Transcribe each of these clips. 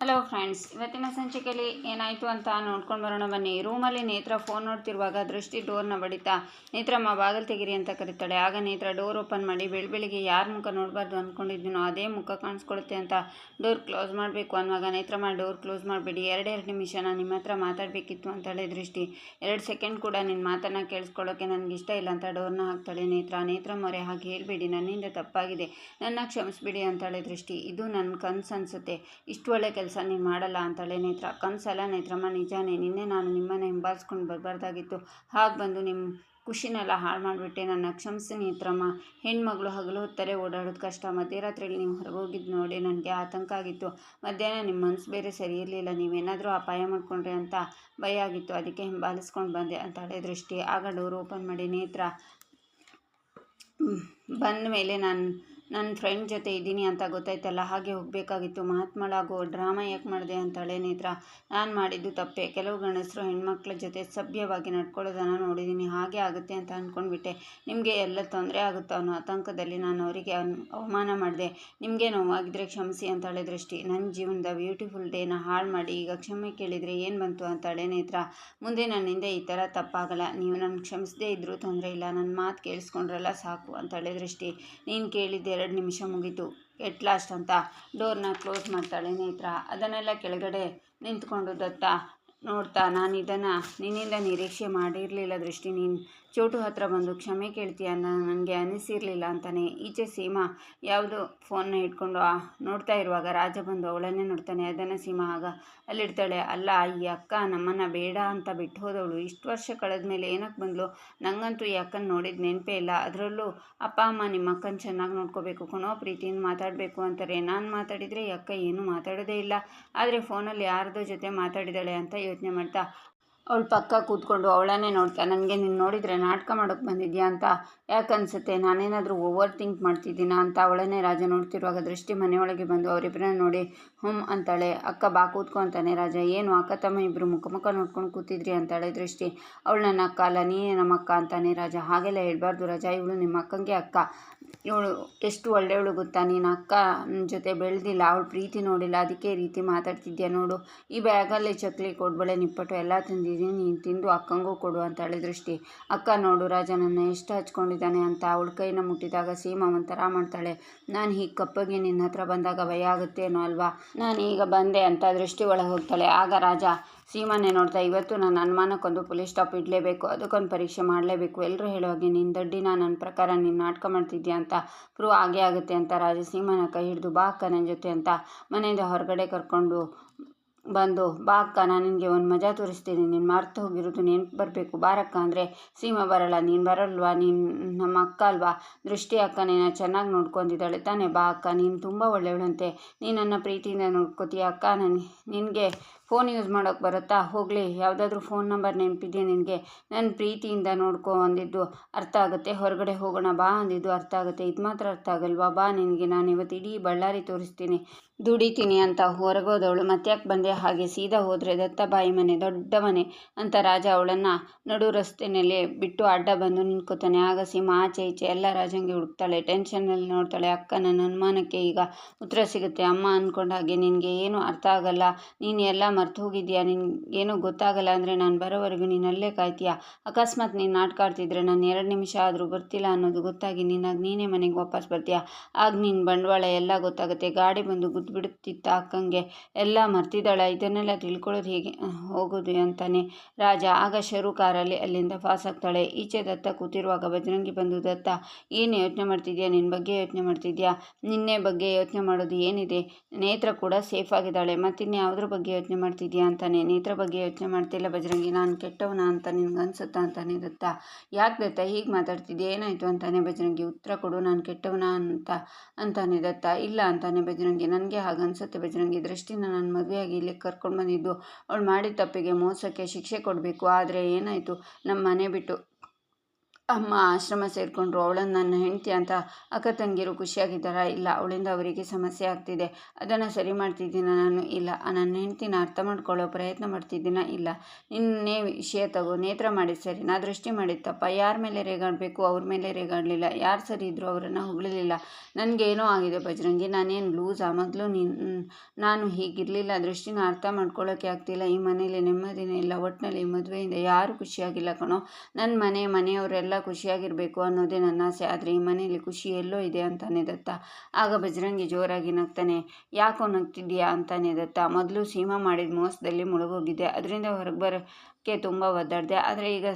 Hello friends ಇವತ್ತಿನ ಸಂಚಿಕೆಯಲ್ಲಿ ಏನಾಯಿತು ಅಂತ ನೋಡ್ಕೊಂಡು ಬರೋಣ ಬನ್ನಿ. ರೂಮಲ್ಲಿ ನೇತ್ರ ಫೋನ್ ನೋಡ್ತಿರುವಾಗ ದೃಷ್ಟಿ ಡೋರ್ನ ಬಡಿತಾ ನೇತ್ರಮ್ಮ ಬಾಗಿಲು ತೆಗಿರಿ ಅಂತ ಕರೀತಾಳೆ. ಆಗ ನೇತ್ರ ಡೋರ್ ಓಪನ್ ಮಾಡಿ ಬೆಳಿ ಬೆಳಿಗ್ಗೆ ಯಾರ ಮುಖ ನೋಡಬಾರ್ದು ಅಂದ್ಕೊಂಡಿದ್ದೀನೋ ಅದೇ ಮುಖ ಕಾಣಿಸ್ಕೊಳುತ್ತೆ ಅಂತ ಡೋರ್ ಕ್ಲೋಸ್ ಮಾಡಬೇಕು ಅನ್ನುವಾಗ ನೇತ್ರಮ್ಮ ಡೋರ್ ಕ್ಲೋಸ್ ಮಾಡಬೇಡಿ. ಎರಡೆರಡು ನಿಮಿಷ ನಾನು ನಿಮ್ಮ ಹತ್ರ ಮಾತಾಡಬೇಕಿತ್ತು ಅಂತಾಳೆ ದೃಷ್ಟಿ. ಎರಡು ಸೆಕೆಂಡ್ ಕೂಡ ನಿನ್ನ ಮಾತನ್ನು ಕೇಳಿಸ್ಕೊಳ್ಳೋಕೆ ನನಗೆ ಇಷ್ಟ ಇಲ್ಲ ಅಂತ ಡೋರ್ನ ಹಾಕ್ತಾಳೆ ನೇತ್ರ. ನೇತ್ರ ಮೊರೆ ಹಾಗೆ ಹೇಳಬೇಡಿ, ನನ್ನಿಂದ ತಪ್ಪಾಗಿದೆ. ನನ್ನ ಕ್ಷಮಿಸ್ಬಿಡಿ ಅಂತಾಳೆ ದೃಷ್ಟಿ. ಇದು ನನ್ನ ಕನಸು ಅನಿಸುತ್ತೆ. ಇಷ್ಟು ಒಳ್ಳೆ ಕೆಲಸ ನೀನು ಮಾಡಲ್ಲ ಅಂತಾಳೆ ನೇತ್ರ. ಕನಸಲ್ಲ ನೇತ್ರಮ್ಮ, ನಿಜಾನೇ ನಿನ್ನೆ ನಾನು ನಿಮ್ಮನ್ನು ಹಿಂಬಾಲಿಸ್ಕೊಂಡು ಬರಬಾರ್ದಾಗಿತ್ತು. ಹಾಗೆ ಬಂದು ನಿಮ್ಮ ಖುಷಿನೆಲ್ಲ ಹಾಳು ಮಾಡಿಬಿಟ್ಟೆ ನನ್ನ. ಕ್ಷಮಿಸಿ ನೇತ್ರಮ್ಮ. ಹೆಣ್ಮಗಳು ಹಗಲು ಹೊತ್ತಲೇ ಓಡಾಡೋದು ಕಷ್ಟ. ಮಧ್ಯರಾತ್ರಿಯಲ್ಲಿ ನೀವು ಹೊರಗೋಗಿದ್ದು ನೋಡಿ ನನಗೆ ಆತಂಕ ಆಗಿತ್ತು. ಮಧ್ಯಾಹ್ನ ನಿಮ್ಮ ಮನಸ್ಸು ಬೇರೆ ಸರಿ ಇರಲಿಲ್ಲ. ನೀವೇನಾದರೂ ಅಪಾಯ ಮಾಡಿಕೊಂಡ್ರಿ ಅಂತ ಭಯ ಆಗಿತ್ತು. ಅದಕ್ಕೆ ಹಿಂಬಾಲಿಸ್ಕೊಂಡು ಬಂದೆ ಅಂತಾಳೆ ದೃಷ್ಟಿ. ಆಗ ಡೋರ್ ಓಪನ್ ಮಾಡಿ ನೇತ್ರ. ಬಂದ ಮೇಲೆ ನಾನು ನನ್ನ ಫ್ರೆಂಡ್ ಜೊತೆ ಇದ್ದೀನಿ ಅಂತ ಗೊತ್ತಾಯ್ತಲ್ಲ, ಹಾಗೆ ಹೋಗಬೇಕಾಗಿತ್ತು. ಮಹಾತ್ಮಳಾಗೋ, ಡ್ರಾಮಾ ಯಾಕೆ ಮಾಡಿದೆ ಅಂತಾಳೆ ನೇತ್ರ. ನಾನು ಮಾಡಿದ್ದು ತಪ್ಪೆ. ಕೆಲವು ಗಂಡಸರು ಹೆಣ್ಮಕ್ಳ ಜೊತೆ ಸಭ್ಯವಾಗಿ ನಡ್ಕೊಳ್ಳೋದನ್ನು ನೋಡಿದ್ದೀನಿ ಹಾಗೆ ಆಗುತ್ತೆ ಅಂತ ಅಂದ್ಕೊಂಡ್ಬಿಟ್ಟೆ ನಿಮಗೆ ಎಲ್ಲ ತೊಂದರೆ ಆಗುತ್ತೋ ಅನ್ನೋ ಆತಂಕದಲ್ಲಿ ನಾನು ಅವರಿಗೆ ಅವಮಾನ ಮಾಡಿದೆ. ನಿಮಗೆ ನೋವಾಗಿದ್ರೆ ಕ್ಷಮಿಸಿ ಅಂತಾಳೆ ದೃಷ್ಟಿ. ನನ್ನ ಜೀವನದ ಬ್ಯೂಟಿಫುಲ್ ಡೇನ ಹಾಳು ಮಾಡಿ, ಈಗ ಕ್ಷಮೆ ಕೇಳಿದರೆ ಏನು ಬಂತು ಅಂತಾಳೆ ನೇತ್ರ. ಮುಂದೆ ನನ್ನಿಂದ ಈ ಥರ ತಪ್ಪಾಗಲ್ಲ. ನೀವು ನನ್ನ ಕ್ಷಮಿಸದೇ ಇದ್ದರೂ ತೊಂದರೆ ಇಲ್ಲ. ನನ್ನ ಮಾತು ಕೇಳಿಸ್ಕೊಂಡ್ರಲ್ಲ ಸಾಕು ಅಂತಾಳೆ ದೃಷ್ಟಿ. ನೀನು ಕೇಳಿದ್ದೆ ಎರಡು ನಿಮಿಷ ಮುಗೀತು. ಎಟ್ ಲಾಸ್ಟ್ ಅಂತ ಡೋರ್ನ ಕ್ಲೋಸ್ ಮಾಡ್ತಾಳೆ ನೇತ್ರ. ಅದನ್ನೆಲ್ಲ ಕೆಳಗಡೆ ನಿಂತ್ಕೊಂಡು ದತ್ತ ನೋಡ್ತಾ ನಾನು ಇದನ್ನು ನಿನ್ನಿಂದ ನಿರೀಕ್ಷೆ ಮಾಡಿರಲಿಲ್ಲ ದೃಷ್ಟಿ ನೀನು. ಚೋಟು ಹತ್ರ ಬಂದು, ಕ್ಷಮೆ ಕೇಳ್ತೀಯ? ಅನ್ನೋ ನನಗೆ ಅನಿಸಿರಲಿಲ್ಲ ಅಂತಾನೆ. ಈಚೆ ಸೀಮಾ ಯಾವುದೋ ಫೋನ್ನ ಇಟ್ಕೊಂಡು ನೋಡ್ತಾ ಇರುವಾಗ ರಾಜ ಬಂದು ಅವಳನ್ನೇ ನೋಡ್ತಾನೆ. ಅದನ್ನು ಸೀಮಾ ಆಗ ಅಲ್ಲಿಡ್ತಾಳೆ. ಅಲ್ಲ, ಈ ಅಕ್ಕ ನಮ್ಮನ್ನು ಬೇಡ ಅಂತ ಬಿಟ್ಟು ಹೋದವಳು ಇಷ್ಟು ವರ್ಷ ಕಳೆದ ಮೇಲೆ ಏನಕ್ಕೆ ಬಂದಳು ನನಗಂತೂ ಈ ಅಕ್ಕನ ನೋಡಿದ ನೆನಪೇ ಇಲ್ಲ. ಅದರಲ್ಲೂ ಅಪ್ಪ, ಅಮ್ಮ ನಿಮ್ಮ ಅಕ್ಕನ ಚೆನ್ನಾಗಿ ನೋಡ್ಕೋಬೇಕು. ಕಣೋ ಪ್ರೀತಿಯಿಂದ ಮಾತಾಡಬೇಕು ಅಂತಾರೆ. ನಾನು ಮಾತಾಡಿದರೆ ಈ ಅಕ್ಕ ಏನೂ ಮಾತಾಡೋದೇ ಇಲ್ಲ. ಆದರೆ ಫೋನಲ್ಲಿ ಯಾರದೋ ಜೊತೆ ಮಾತಾಡಿದಾಳೆ ಅಂತ ಯೋಚನೆ ಮಾಡ್ತಾ ಅವಳು ಪಕ್ಕ ಕೂತ್ಕೊಂಡು ಅವಳನ್ನೇ ನೋಡ್ತಾ, ನನಗೆ ನೀನು ನೋಡಿದರೆ ನಾಟಕ ಮಾಡೋಕ್ಕೆ ಬಂದಿದ್ಯಾ ಅಂತ ಯಾಕನ್ಸುತ್ತೆ? ನಾನೇನಾದರೂ ಓವರ್ ಥಿಂಕ್ ಮಾಡ್ತಿದ್ದೀನಾ ಅಂತ ಅವಳನ್ನೇ ರಾಜ ನೋಡ್ತಿರುವಾಗ ದೃಷ್ಟಿ ಮನೆಯೊಳಗೆ ಬಂದು ಅವರಿಬ್ಬರನ್ನ ನೋಡಿ ಹ್ಞೂ ಅಂತಾಳೆ. ಅಕ್ಕ, ಬಾ ಕೂತ್ಕೊ ಅಂತಾನೆ. ರಾಜ, ಏನು? ಅಕ್ಕ, ತಮ್ಮ ಇಬ್ಬರು ಮುಖ ಮುಖ ನೋಡ್ಕೊಂಡು ಕೂತಿದ್ರಿ ಅಂತಾಳೆ ದೃಷ್ಟಿ. ಅವಳು ನನ್ನ ಅಕ್ಕ ಅಲ್ಲ, ನೀನೇ ನಮ್ಮ ಅಕ್ಕ ಅಂತಾನೆ ರಾಜ. ಹಾಗೆಲ್ಲ ಹೇಳ್ಬಾರ್ದು ರಾಜ. ಇವಳು ನಿಮ್ಮ ಅಕ್ಕಂಗೆ ಅಕ್ಕ. ಇವಳು ಎಷ್ಟು ಒಳ್ಳೆಯವಳು ಗೊತ್ತಾ? ನೀನು ಅಕ್ಕ ಜೊತೆ ಬೆಳೆದಿಲ್ಲ. ಅವಳು ಪ್ರೀತಿ ನೋಡಿಲ್ಲ. ಅದಕ್ಕೆ ರೀತಿ ಮಾತಾಡ್ತಿದ್ಯಾ ನೋಡು. ಈ ಬ್ಯಾಗಲ್ಲಿ ಚಕ್ಲಿ ಕೊಡ್ಬಳೆ ನಿಪ್ಪಟ್ಟು ಎಲ್ಲ ತಂದಿದ್ದೀನಿ ನೀನು ತಿಂದು ಅಕ್ಕಂಗೂ ಕೊಡು ಅಂತಾಳೆ ದೃಷ್ಟಿ. ಅಕ್ಕ ನೋಡು ರಾಜ ನನ್ನ ಎಷ್ಟು ಹಚ್ಕೊಂಡಿದ್ದಾನೆ ಅಂತ ಅವಳ ಕೈನ ಮುಟ್ಟಿದಾಗ ಸೀಮಾ ಒಂಥರ ಮಾಡ್ತಾಳೆ ನಾನು ಹೀಗೆ ಕಪ್ಪಗೆ ನಿನ್ನ ಹತ್ರ ಬಂದಾಗ ಭಯ ಆಗುತ್ತೇನೋ ಅಲ್ವಾ? ನಾನು ಈಗ ಬಂದೆ ಅಂತ ದೃಷ್ಟಿ ಒಳಗೆ ಹೋಗ್ತಾಳೆ. ಆಗ ರಾಜ ಸೀಮಾನೇ ನೋಡ್ತಾ ಇವತ್ತು ನಾನು ಅನುಮಾನಕ್ಕೊಂದು ಪೊಲೀಸ್ ಸ್ಟಾಪ್ ಇಡಲೇಬೇಕು. ಅದಕ್ಕೊಂದು ಪರೀಕ್ಷೆ ಮಾಡಲೇಬೇಕು. ಎಲ್ಲರೂ ಹೇಳುವಾಗೆ ನಿನ್ನ ದಡ್ಡಿನ ನನ್ನ ಪ್ರಕಾರ ನೀನು ನಾಟಕ ಮಾಡ್ತಿದ್ಯಾ ಅಂತ ಪ್ರೂವ್ ಆಗೇ ಆಗುತ್ತೆ ಅಂತ ರಾಜ ಸೀಮಾನ ಕೈ ಹಿಡಿದು, ಬಾ ಅಕ್ಕ ನನ್ನ ಜೊತೆ ಅಂತ ಮನೆಯಿಂದ ಹೊರಗಡೆ ಕರ್ಕೊಂಡು ಬಂದು, ಬಾ ಅಕ್ಕ, ನಾನು ನಿನಗೆ ಒಂದು ಮಜಾ ತೋರಿಸ್ತೀನಿ. ನೀನು ಮರ್ತು ಹೋಗಿರೋದು ನೆನ್ಪು ಬರಬೇಕು. ಬಾರಕ್ಕ ಅಂದರೆ ಸೀಮಾ ಬರಲ್ಲ. ನೀನು ಬರಲ್ವಾ? ನೀನು ನಮ್ಮ ಅಕ್ಕ ಅಲ್ವಾ? ದೃಷ್ಟಿ ಅಕ್ಕ ನೀನ ಚೆನ್ನಾಗಿ ನೋಡ್ಕೊಂಡಿದ್ದಾಳೆ ತಾನೇ? ಬಾ ಅಕ್ಕ, ನೀನು ತುಂಬ ಒಳ್ಳೆಯವಳಂತೆ. ನೀನು ನನ್ನ ಪ್ರೀತಿಯಿಂದ ನೋಡ್ಕೋತೀಯ ಅಕ್ಕ? ನಾನು, ನಿನಗೆ ಫೋನ್ ಯೂಸ್ ಮಾಡೋಕ್ಕೆ ಬರುತ್ತಾ? ಹೋಗಲಿ. ಯಾವುದಾದ್ರೂ ಫೋನ್ ನಂಬರ್ ನೆನಪಿದೆಯಾ ನಿನಗೆ? ನನ್ನ ಪ್ರೀತಿಯಿಂದ ನೋಡ್ಕೊ ಅಂದಿದ್ದು ಅರ್ಥ ಆಗುತ್ತೆ. ಹೊರಗಡೆ ಹೋಗೋಣ ಬಾ ಅಂದಿದ್ದು ಅರ್ಥ ಆಗುತ್ತೆ. ಇದು ಮಾತ್ರ ಅರ್ಥ ಆಗಲ್ವಾ? ಬಾ ನಿನಗೆ. ನಾನು ಇವತ್ತು ಇಡೀ ಬಳ್ಳಾರಿ ತೋರಿಸ್ತೀನಿ. ದುಡಿತೀನಿ ಅಂತ ಹೊರಗೋದವಳು. ಮತ್ತ್ಯಾಕೆ ಬಂದೆ? ಹಾಗೆ ಸೀದಾ ಹೋದರೆ ದತ್ತಬಾಯಿ ಮನೆ, ದೊಡ್ಡ ಮನೆ ಅಂತ ರಾಜ ಅವಳನ್ನು ನಡು ರಸ್ತೆಯಲ್ಲಿ ಬಿಟ್ಟು ಅಡ್ಡ ಬಂದು ನಿಂತ್ಕೋತಾನೆ. ಆಗ ಸೀಮಾ ಆಚೆ ಈಚೆ ಎಲ್ಲ ರಾಜಂಗೆ ಹುಡುಕ್ತಾಳೆ. ಟೆನ್ಷನ್ನಲ್ಲಿ ನೋಡ್ತಾಳೆ ಅಕ್ಕ ನನ್ನ ಅನುಮಾನಕ್ಕೆ ಈಗ ಉತ್ತರ ಸಿಗುತ್ತೆ. ಅಮ್ಮ ಅಂದ್ಕೊಂಡ ಹಾಗೆ, ನಿನಗೆ ಏನು ಅರ್ಥ ಆಗಲ್ಲ? ನೀನು ಎಲ್ಲ ಮರ್ತು ಹೋಗಿದ್ಯಾ? ನಿನಗೇನೂ ಗೊತ್ತಾಗಲ್ಲ ಅಂದರೆ ನಾನು ಬರೋವರೆಗೂ ನೀನು ಅಲ್ಲೇ ಕಾಯ್ತೀಯಾ? ಅಕಸ್ಮಾತ್ ನೀನು ನಾಟಕ ಆಡ್ತಿದ್ರೆ ನಾನು ಎರಡು ನಿಮಿಷ ಆದರೂ ಬರ್ತಿಲ್ಲ ಅನ್ನೋದು ಗೊತ್ತಾಗಿ ನೀನಾಗ ನೀನೇ ಮನೆಗೆ ವಾಪಸ್ ಬರ್ತೀಯಾ? ಆಗ ನಿನ್ನ ಬಂಡವಾಳ ಎಲ್ಲ ಗೊತ್ತಾಗುತ್ತೆ. ಗಾಡಿ ಬಂದು ಗುದ್ದುಬಿಡುತ್ತಿತ್ತ ಅಕ್ಕಂಗೆ. ಎಲ್ಲ ಮರ್ತಿದ್ದಾಳೆ ಇದನ್ನೆಲ್ಲ ತಿಳ್ಕೊಳ್ಳೋದು ಹೇಗೆ? ಹೋಗೋದು ಅಂತಾನೆ. ರಾಜ, ಆಗ ಶರು ಕಾರಲ್ಲಿ ಅಲ್ಲಿಂದ ಪಾಸ್ ಆಗ್ತಾಳೆ ಈಚೆ ದತ್ತ ಕೂತಿರುವಾಗ ಬಜರಂಗಿ ಬಂದು, ದತ್ತ, ಏನು ಯೋಚನೆ ಮಾಡ್ತಿದ್ಯಾ? ನಿನ್ನ ಬಗ್ಗೆ ಯೋಚನೆ ಮಾಡ್ತಿದ್ಯಾ? ನಿನ್ನೆ ಬಗ್ಗೆ ಯೋಚನೆ ಮಾಡೋದು ಏನಿದೆ? ನೇತ್ರ ಕೂಡ ಸೇಫ್ ಆಗಿದ್ದಾಳೆ. ಮತ್ತಿನ್ಯಾವುದ್ರ ಬಗ್ಗೆ ಯೋಚನೆ ಮಾಡ್ತಿದ್ಯಾ ಅಂತಾನೆ. ನೇತ್ರ ಬಗ್ಗೆ ಯೋಚನೆ ಮಾಡ್ತಿಲ್ಲ ಬಜರಂಗಿ ನಾನು ಕೆಟ್ಟವನ ಅಂತ ನಿನ್ಗೆ ಅನ್ಸುತ್ತಾ ಅಂತಾನೆ ದತ್ತ. ಯಾಕೆ ದತ್ತ? ಹೀಗೆ ಮಾತಾಡ್ತಿದ್ಯಾ? ಏನಾಯಿತು ಅಂತಾನೆ ಬಜರಂಗಿ ಉತ್ತರ ಕೊಡು, ನಾನು ಕೆಟ್ಟವನ ಅಂತ, ಅಂತಾನೆ ದತ್ತ. ಇಲ್ಲ ಅಂತಾನೆ ಬಜರಂಗಿ ನನಗೆ ಹಾಗೆ ಅನ್ಸುತ್ತೆ ಬಜರಂಗಿ ದೃಷ್ಟಿನ ನಾನು ಮದುವೆಯಾಗಿ ಇಲ್ಲಿ ಕರ್ಕೊಂಡು ಬಂದಿದ್ದು. ಅವಳು ಮಾಡಿದ ತಪ್ಪಿಗೆ ಮೋಸಕ್ಕೆ ಶಿಕ್ಷೆ ಕೊಡಬೇಕು. ಆದರೆ ಏನಾಯಿತು? ನಮ್ಮ ಮನೆ ಬಿಟ್ಟು ಅಮ್ಮ ಆಶ್ರಮ ಸೇರಿಕೊಂಡ್ರು, ಅವಳನ್ನು ನನ್ನ ಹೆಂಡತಿ ಅಂತ ಅಕ್ಕ ತಂಗಿರು ಖುಷಿಯಾಗಿದ್ದಾರಾ? ಇಲ್ಲ, ಅವಳಿಂದ ಅವರಿಗೆ ಸಮಸ್ಯೆ ಆಗ್ತಿದೆ. ಅದನ್ನು ಸರಿ ಮಾಡ್ತಿದ್ದೀನ? ನಾನು ಇಲ್ಲ. ನನ್ನ ಹೆಂಡ್ತಿನ ಅರ್ಥ ಮಾಡ್ಕೊಳ್ಳೋ ಪ್ರಯತ್ನ ಮಾಡ್ತಿದ್ದೀನ? ಇಲ್ಲ. ನಿನ್ನೆ ವಿಷಯ ತಗೋ, ನೇತ್ರ ಮಾಡಿ ಸರಿ. ನಾ ದೃಷ್ಟಿ ಮಾಡಿದ ತಪ್ಪ. ಯಾರ ಮೇಲೆ ರೇಗಾಡಬೇಕು, ಅವ್ರ ಮೇಲೆ ರೇಗಾಡಲಿಲ್ಲ. ಯಾರು ಸರಿ ಇದ್ದರೂ ಅವರನ್ನು ಹೊಗಳಲಿಲ್ಲ. ನನಗೇನೋ ಆಗಿದೆ ಬಜರಂಗಿ ನಾನೇನು ಲೂಸಾ? ಮೊದಲು ನೀನು, ನಾನು ಹೀಗಿರಲಿಲ್ಲ. ದೃಷ್ಟಿನ ಅರ್ಥ ಮಾಡ್ಕೊಳ್ಳೋಕೆ ಆಗ್ತಿಲ್ಲ. ಈ ಮನೇಲಿ ನೆಮ್ಮದಿನೇ ಇಲ್ಲ. ಒಟ್ಟಿನಲ್ಲಿ ಮದುವೆಯಿಂದ ಯಾರೂ ಖುಷಿಯಾಗಿಲ್ಲ ಕಣೋ. ನನ್ನ ಮನೆ, ಮನೆಯವರೆಲ್ಲ ಖುಷಿಯಾಗಿರಬೇಕು ಅನ್ನೋದೇ ನನ್ನ ಆಸೆ. ಆದರೆ ಈ ಮನೆಯಲ್ಲಿ ಖುಷಿ ಎಲ್ಲೋ ಇದೆ ಅಂತಾನೆ ದತ್ತ. ಆಗ ಬಜರಂಗಿ ಜೋರಾಗಿ ನಗ್ತಾನೆ. ಯಾಕೋ ನಗ್ತಿದ್ಯಾ ಅಂತಾನೆ ದತ್ತ. ಮೊದಲು ಸೀಮಾ ಮಾಡಿದ ಮೋಸದಲ್ಲಿ ಮುಳುಗೋಗಿದ್ದೆ ಅದರಿಂದ ಹೊರಗೆ ಬರೋಕ್ಕೆ ತುಂಬ ಒದ್ದಾಡಿದೆ. ಆದರೆ ಈಗ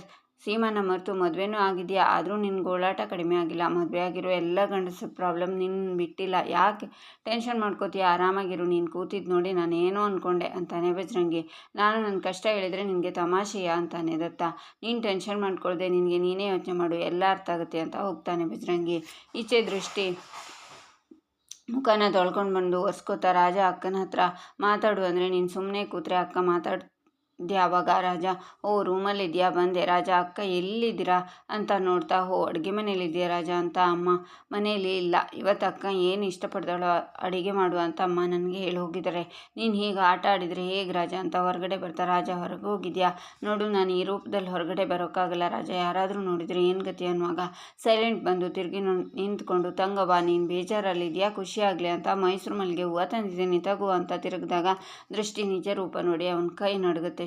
ಸೀಮಾನ ಮರೆತು ಮದುವೆನೂ ಆಗಿದೆಯಾ? ಆದರೂ ನಿನ್ನ ಗೋಳಾಟ ಕಡಿಮೆ ಆಗಿಲ್ಲ. ಮದುವೆ ಆಗಿರೋ ಎಲ್ಲ ಗಂಡಸ ಪ್ರಾಬ್ಲಮ್ ನಿನ್ನ ಬಿಟ್ಟಿಲ್ಲ. ಯಾಕೆ ಟೆನ್ಷನ್ ಮಾಡ್ಕೋತೀಯ? ಆರಾಮಾಗಿರು. ನೀನು ಕೂತಿದ್ದು ನೋಡಿ ನಾನು ಏನೋ ಅಂದ್ಕೊಂಡೆ ಅಂತಾನೆ ಬಜರಂಗಿ. ನಾನು ನನ್ನ ಕಷ್ಟ ಹೇಳಿದರೆ ನಿನಗೆ ತಮಾಷೆಯಾ ಅಂತಾನೆ ದತ್ತ. ನೀನು ಟೆನ್ಷನ್ ಮಾಡ್ಕೊಳ್ದೆ. ನಿನಗೆ ನೀನೇ ಯೋಚನೆ ಮಾಡು. ಎಲ್ಲ ಅರ್ಥ ಆಗುತ್ತೆ ಅಂತ ಹೋಗ್ತಾನೆ ಬಜರಂಗಿ. ಈಚೆ ದೃಷ್ಟಿ. ಮುಖನ ತೊಳ್ಕೊಂಡು ಬಂದು ಒರೆಸ್ಕೋತ ರಾಜ ಅಕ್ಕನ ಹತ್ರ ಮಾತಾಡು ಅಂದರೆ ನೀನು ಸುಮ್ಮನೆ ಕೂತ್ರೆ ಅಕ್ಕ ಮಾತಾಡ್ ಯಾವಾಗ ರಾಜ, ಓ, ರೂಮಲ್ಲಿದೆಯಾ? ಬಂದೆ. ರಾಜ, ಅಕ್ಕ, ಎಲ್ಲಿದ್ದೀರಾ? ಅಂತ ನೋಡ್ತಾ, ಓ, ಅಡುಗೆ ಮನೇಲಿದೆಯಾ ರಾಜ ಅಂತ ಅಮ್ಮ ಮನೇಲಿ ಇಲ್ಲ. ಇವತ್ತು ಅಕ್ಕ ಏನು ಇಷ್ಟಪಡ್ತಾಳೋ ಅಡುಗೆ ಮಾಡು ಅಂತ ಅಮ್ಮ ನನಗೆ ಹೇಳಿ ಹೋಗಿದ್ದಾರೆ. ನೀನು ಹೀಗೆ ಆಟ ಆಡಿದರೆ ಹೇಗೆ ರಾಜ? ಅಂತ ಹೊರಗಡೆ ಬರ್ತಾ, ರಾಜ, ಹೊರಗೆ ಹೋಗಿದ್ಯಾ? ನೋಡು, ನಾನು ಈ ರೂಪದಲ್ಲಿ ಹೊರಗಡೆ ಬರೋಕ್ಕಾಗಲ್ಲ ರಾಜ. ಯಾರಾದರೂ ನೋಡಿದರೆ ಏನು ಗತಿ? ಅನ್ನುವಾಗ, ಸೈಲೆಂಟ್ ಬಂದು ತಿರುಗಿ ನಿಂತ್ಕೊಂಡು ತಂಗವ ನೀನು ಬೇಜಾರಲ್ಲಿದೆಯಾ? ಖುಷಿಯಾಗಲಿ ಅಂತ ಮೈಸೂರು ಮಲ್ಲಿಗೆ ಹೂವು ತಂದಿದ್ದೀನಿ. ತಗೋ ಅಂತ ತಿರುಗಿದಾಗ, ದೃಷ್ಟಿ ನಿಜ ರೂಪ ನೋಡಿ ಅವನ ಕೈ ನಡುಗುತ್ತೆ.